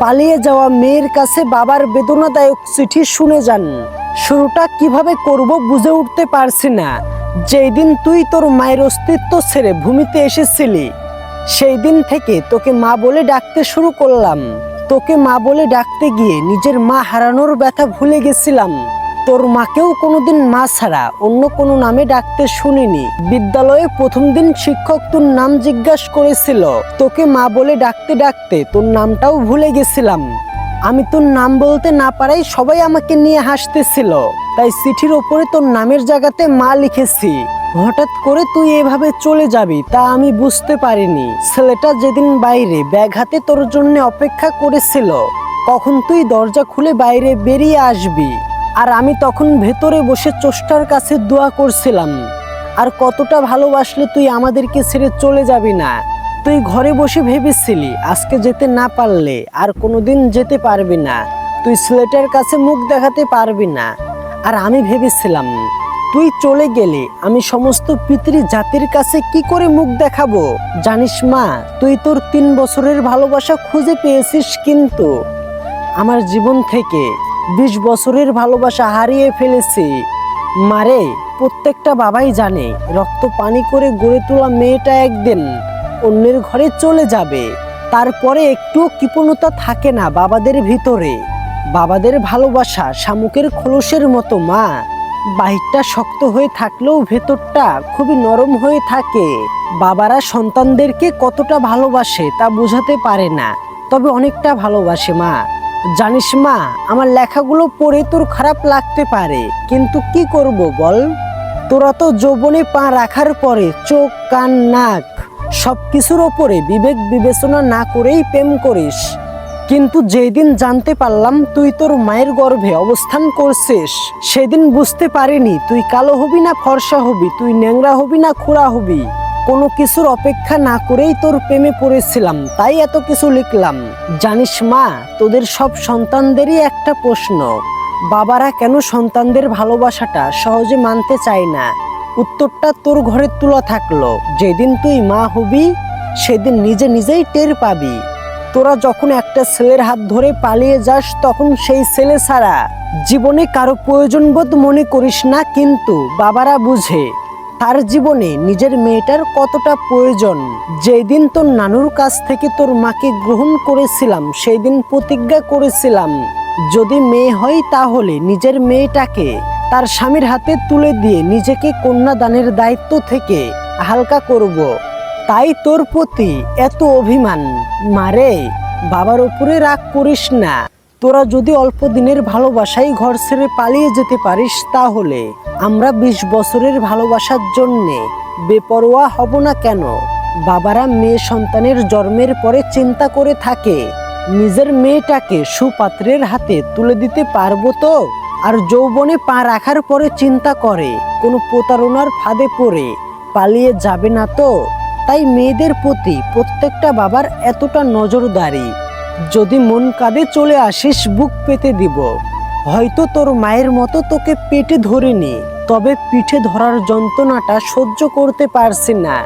পালিয়ে যাওয়া মেয়ের কাছে বাবার বেদনাদায়ক চিঠি শুনে যান। শুরুটা কীভাবে করব বুঝে উঠতে পারছি না। যেই দিন তুই তোর মায়ের অস্তিত্ব ছেড়ে ভূমিতে এসেছিলি সেই দিন থেকে তোকে মা বলে ডাকতে শুরু করলাম। তোকে মা বলে ডাকতে গিয়ে নিজের মা হারানোর ব্যথা ভুলে গেছিলাম। তোর মাকেও কোনোদিন মা ছাড়া, অন্য কোনো নামে ডাকতে শুনিনি। বিদ্যালয়ে প্রথম দিন শিক্ষক তোর নাম জিজ্ঞাসা করেছিল। তোকে মা বলে ডাকতে ডাকতে তোর নামটাও ভুলে গেছিলাম। আমি তোর নাম বলতে না পারাই সবাই আমাকে নিয়ে হাসতেছিল। তাই চিঠির ওপরে তোর নামের জায়গাতে মা লিখেছি, হঠাৎ করে তুই এভাবে চলে যাবি তা আমি বুঝতে পারিনি। ছেলেটা যেদিন বাইরে ব্যাগ হাতে তোর জন্য অপেক্ষা করেছিল, কখন তুই দরজা খুলে বাইরে বেরিয়ে আসবি? আর আমি তখন ভেতরে বসে চোষ্টার কাছে দোয়া করছিলাম, আর কতটা ভালোবাসলে তুই আমাদেরকে ছেড়ে চলে যাবি না? তুই ঘরে বসে ভেবেছিলি আজকে যেতে না পারলে আর কোনোদিন যেতে পারবি না। তুই ছেলেটার কাছে মুখ দেখাতে পারবি না। আর আমি ভেবেছিলাম, তুই চলে গেলে আমি সমস্ত পিতৃ জাতির কাছে কি করে মুখ দেখাবো? জানিস মা, তুই তোর তিন বছরের ভালোবাসা খুঁজে পেয়েছিস কিন্তু আমার জীবন থেকে বিশ বছরের ভালোবাসা হারিয়ে ফেলেছে। মারে, প্রত্যেকটা বাবাই জানে, রক্ত পানি করে গড়ে তোলা মেয়েটা একদিন অন্যের ঘরে চলে যাবে। তারপরে একটু কৃপণতা থাকে না বাবাদের ভিতরে। বাবাদের ভালোবাসা শামুকের খোলসের মতো, মা। বাহিরটা শক্ত হয়ে থাকলেও ভেতরটা খুবই নরম হয়ে থাকে। বাবারা সন্তানদেরকে কতটা ভালোবাসে তা বোঝাতে পারে না, তবে অনেকটা ভালোবাসে, মা। জানিস মা, আমার লেখাগুলো পড়ে তোর খারাপ লাগতে পারে, কিন্তু কি করব বল? তোরা তো যৌবনে পা রাখার পরে চোখ, কান, নাক সব কিছুর ওপরে বিবেক বিবেচনা না করেই প্রেম করিস। কিন্তু যেই দিন জানতে পারলাম তুই তোর মায়ের গর্ভে অবস্থান করছিস, সেদিন বুঝতে পারিনি তুই কালো হবি না ফর্সা হবি, তুই ন্যাংরা হবি না খুড়া হবি। কোনো কিছুর অপেক্ষা না করেই তোর প্রেমে পড়েছিলাম, তাই এত কিছু লিখলাম। জানিস মা, তোদের সব সন্তানদেরই একটা প্রশ্ন, বাবারা কেন সন্তানদের ভালোবাসাটা সহজে মানতে চায় না? উত্তরটা তোর ঘরে তোলা থাকল, যেদিন তুই মা হবি, সেদিন নিজে নিজেই টের পাবি। তোরা যখন একটা ছেলের হাত ধরে পালিয়ে যাস, তখন সেই ছেলে ছাড়া জীবনে কারও প্রয়োজনবোধ মনে করিস না, কিন্তু বাবারা বুঝে। তার জীবনে নিজের মেয়েটার কতটা প্রয়োজন? যেই দিন তোর নানুর কাছ থেকে তোর মাকে গ্রহণ করেছিলাম সেই দিন প্রতিজ্ঞা করেছিলাম। যদি মেয়ে হয় তাহলে নিজের মেয়েটাকে তার স্বামীর হাতে তুলে দিয়ে নিজেকে কন্যাদানের দায়িত্ব থেকে হালকা করব। তাই তোর প্রতি এত অভিমান। মারে বাবার উপরে রাগ করিস না। তোরা যদি অল্প দিনের ভালোবাসাই ঘর ছেড়ে পালিয়ে যেতে পারিস তাহলে আমরা বিশ বছরের ভালোবাসার জন্যে বেপরোয়া হব না কেন? বাবারা মেয়ে সন্তানের জন্মের পরে চিন্তা করে থাকে, নিজের মেয়েটাকে সুপাত্রের হাতে তুলে দিতে পারব তো? আর যৌবনে পা রাখার পরে চিন্তা করে, কোনো প্রতারণার ফাঁদে পড়ে পালিয়ে যাবে না তো? তাই মেয়েদের প্রতি প্রত্যেকটা বাবার এতটা নজরদারি। যদি মন কাঁদে চলে আসিস, বুক পেতে দিব। হয়তো তোর মায়ের মতো তোকে পেটে ধরে নি তবে পিঠে ধরার যন্ত্রণাটা সহ্য করতে পারছি না।